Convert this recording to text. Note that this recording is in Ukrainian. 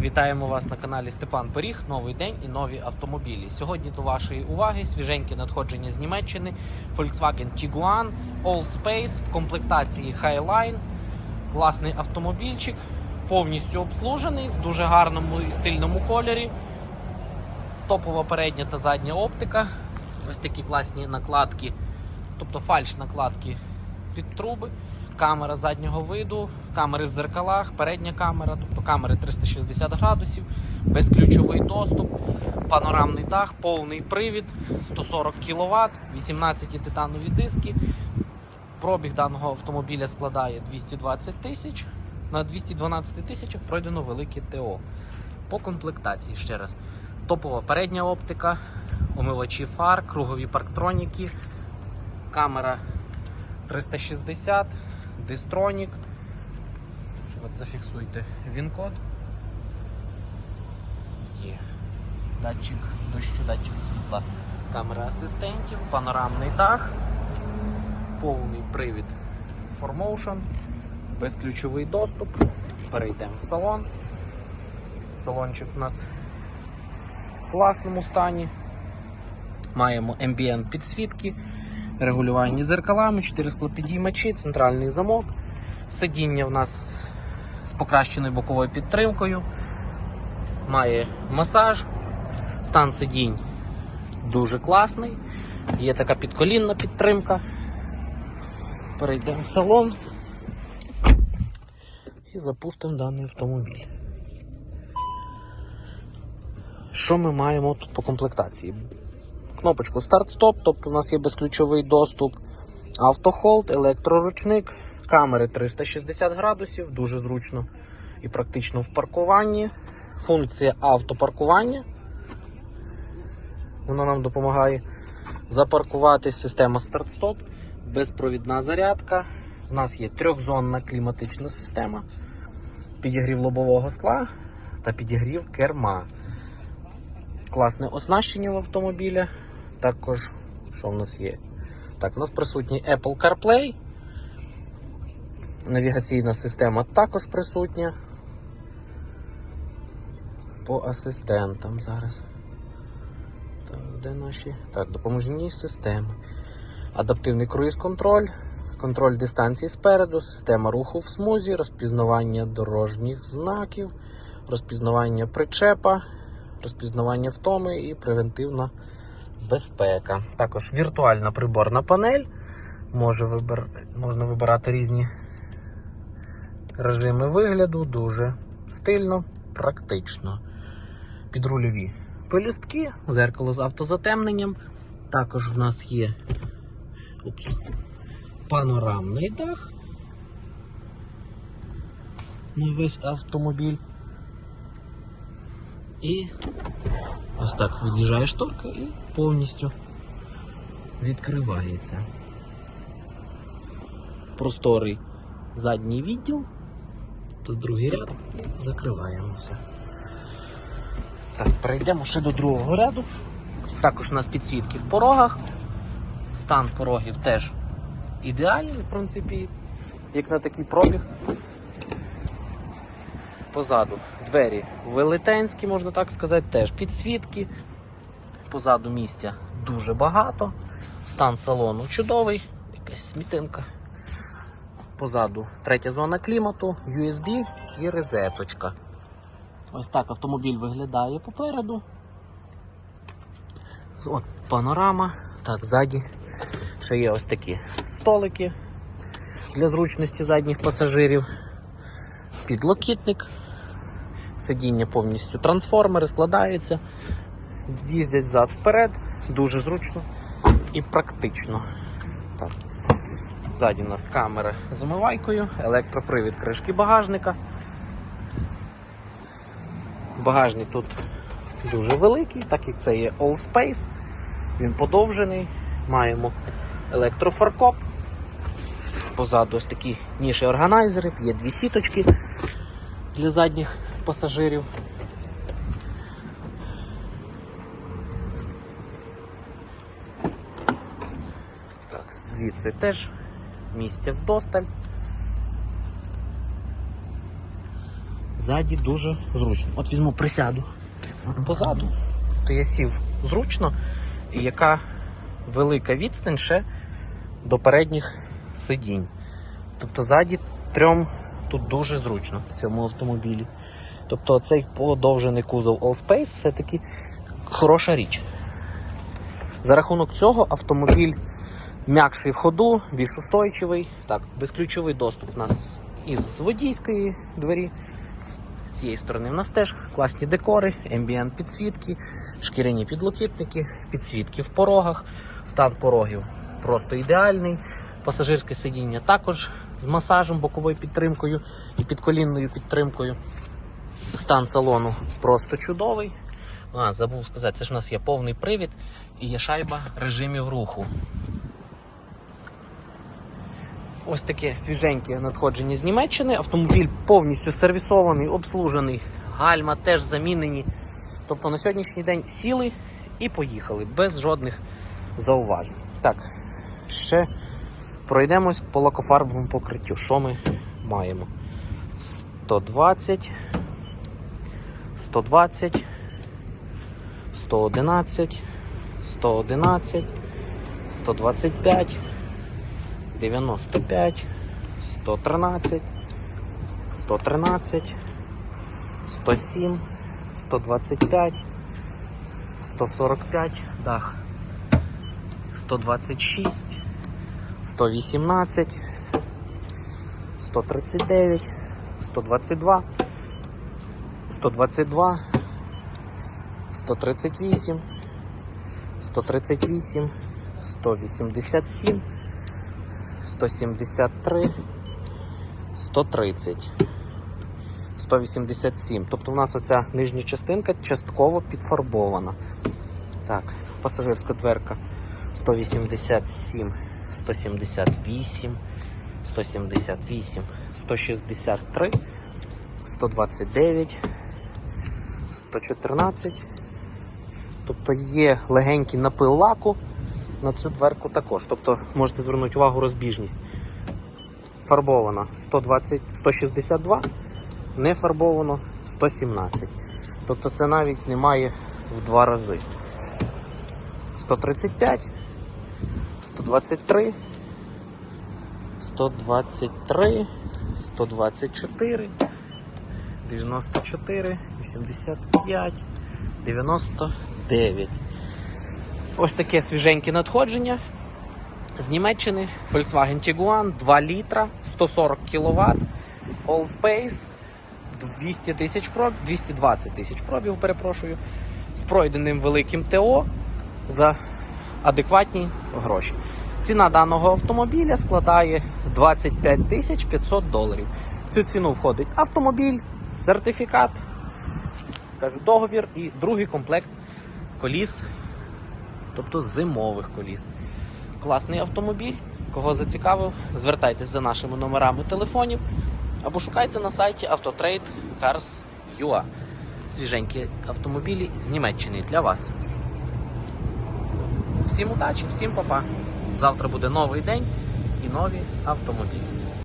Вітаємо вас на каналі Степан Поріг. Новий день і нові автомобілі. Сьогодні до вашої уваги свіженьке надходження з Німеччини Volkswagen Tiguan All Space в комплектації Highline. Класний автомобільчик, повністю обслужений в дуже гарному і стильному кольорі. Топова передня та задня оптика. Ось такі класні накладки, тобто фальш накладки під труби, камера заднього виду, камери в зеркалах, передня камера, тобто камери 360 градусів, безключовий доступ, панорамний дах, повний привід, 140 кВт, 18 титанові диски. Пробіг даного автомобіля складає 220 тисяч. На 212 тисячах пройдено велике ТО. По комплектації ще раз. Топова передня оптика, омивачі фар, кругові парктроніки, камера 360, дистронік. От зафіксуйте він-код. Є. Датчик дощу, датчик світла, камера асистентів, панорамний дах, повний привід 4Motion, безключовий доступ. Перейдемо в салон. Салончик у нас в класному стані. Маємо ambient підсвітки, регулювання зеркалами, 4 склопідіймачі, центральний замок. Сидіння в нас з покращеною боковою підтримкою. Має масаж. Стан сидінь дуже класний. Є така підколінна підтримка. Перейдемо в салон і запустимо даний автомобіль. Що ми маємо тут по комплектації? Кнопочку старт-стоп, тобто у нас є безключовий доступ, автохолд, електроручник, камери 360 градусів, дуже зручно і практично в паркуванні. Функція автопаркування. Вона нам допомагає запаркувати система старт-стоп, безпровідна зарядка. У нас є трьохзонна кліматична система, підігрів лобового скла та підігрів керма. Класне оснащення в автомобіля. Також, що в нас є? Так, у нас присутній Apple CarPlay. Навігаційна система також присутня. По асистентам зараз. Так, де наші? Так, допоможні системи. Адаптивний круїз-контроль, контроль дистанції спереду, система руху в смузі, розпізнавання дорожніх знаків, розпізнавання причепа, розпізнавання втоми і превентивна безпека. Також віртуальна приборна панель. Може вибир... Можна вибирати різні режими вигляду, дуже стильно, практично. Підрульові пелюстки, зеркало з автозатемненням. Також в нас є упс, панорамний дах на весь автомобіль. І ось так від'їжджає шторка і повністю відкривається. Просторий задній відділ, то другий ряд і закриваємо все. Так, перейдемо ще до другого ряду. Також у нас підсвітки в порогах. Стан порогів теж ідеальний, в принципі, як на такий пробіг. Позаду двері велетенські, можна так сказати, теж підсвітки. Позаду місця дуже багато. Стан салону чудовий, якась смітинка. Позаду третя зона клімату, USB і розеточка. Ось так автомобіль виглядає попереду. От панорама. Так, ззаді ще є ось такі столики для зручності задніх пасажирів. Підлокітник. Сидіння повністю трансформери, складаються, їздять зад вперед, дуже зручно і практично. Так. Ззаді у нас камера з омивайкою, електропривід кришки багажника. Багажник тут дуже великий, так як це є All Space. Він подовжений. Маємо електрофаркоп. Позаду ось такі ніші органайзери, є дві сіточки для задніх пасажирів. Так, звідси теж місця вдосталь. ззаді дуже зручно. От візьму присяду позаду, то я сів зручно, і яка велика відстань ще до передніх сидінь. Тобто ззаді трьом тут дуже зручно в цьому автомобілі. Тобто цей подовжений кузов Allspace все-таки хороша річ. За рахунок цього автомобіль м'якший в ходу, більш устойчивий. Так, безключовий доступ у нас із водійської двері. З цієї сторони в нас теж класні декори, ambient підсвітки, шкіряні підлокітники, підсвітки в порогах, стан порогів просто ідеальний. Пасажирське сидіння також з масажем, боковою підтримкою і підколінною підтримкою. Стан салону просто чудовий. А, забув сказати, це ж у нас є повний привід і є шайба режимів руху. Ось таке свіженьке надходження з Німеччини. Автомобіль повністю сервісований, обслужений, гальма теж замінені. Тобто на сьогоднішній день сіли і поїхали без жодних зауважень. Так, ще пройдемось по лакофарбовому покриттю. Що ми маємо? 120, 120, 111, 111, 125. 95, 113, 113, 107, 125, 145, дах, 126, 118, 139, 122, 122, 138, 138, 187, 173, 130, 187. Тобто в нас оця нижня частинка частково підфарбована. Так, пасажирська дверка 187, 178, 178, 163, 129, 114. Тобто є легенький напил лаку на цю дверку також. Тобто можете звернути увагу розбіжність. Фарбовано 120, 162, не фарбовано 117. Тобто це навіть немає в два рази. 135, 123, 123, 124, 94, 85, 99. Ось таке свіженьке надходження з Німеччини. Volkswagen Tiguan 2 літра, 140 кВт, Allspace, 200 тисяч проб, 220 тисяч пробів, перепрошую, з пройденим великим ТО за адекватні гроші. Ціна даного автомобіля складає 25 тисяч 500 доларів. В цю ціну входить автомобіль, сертифікат, кажу, договір і другий комплект коліс тобто зимових коліс. Класний автомобіль. Кого зацікавив, звертайтесь за нашими номерами телефонів або шукайте на сайті Autotrade Cars.ua. Свіженькі автомобілі з Німеччини для вас. Всім удачі, всім па-па. Завтра буде новий день і нові автомобілі.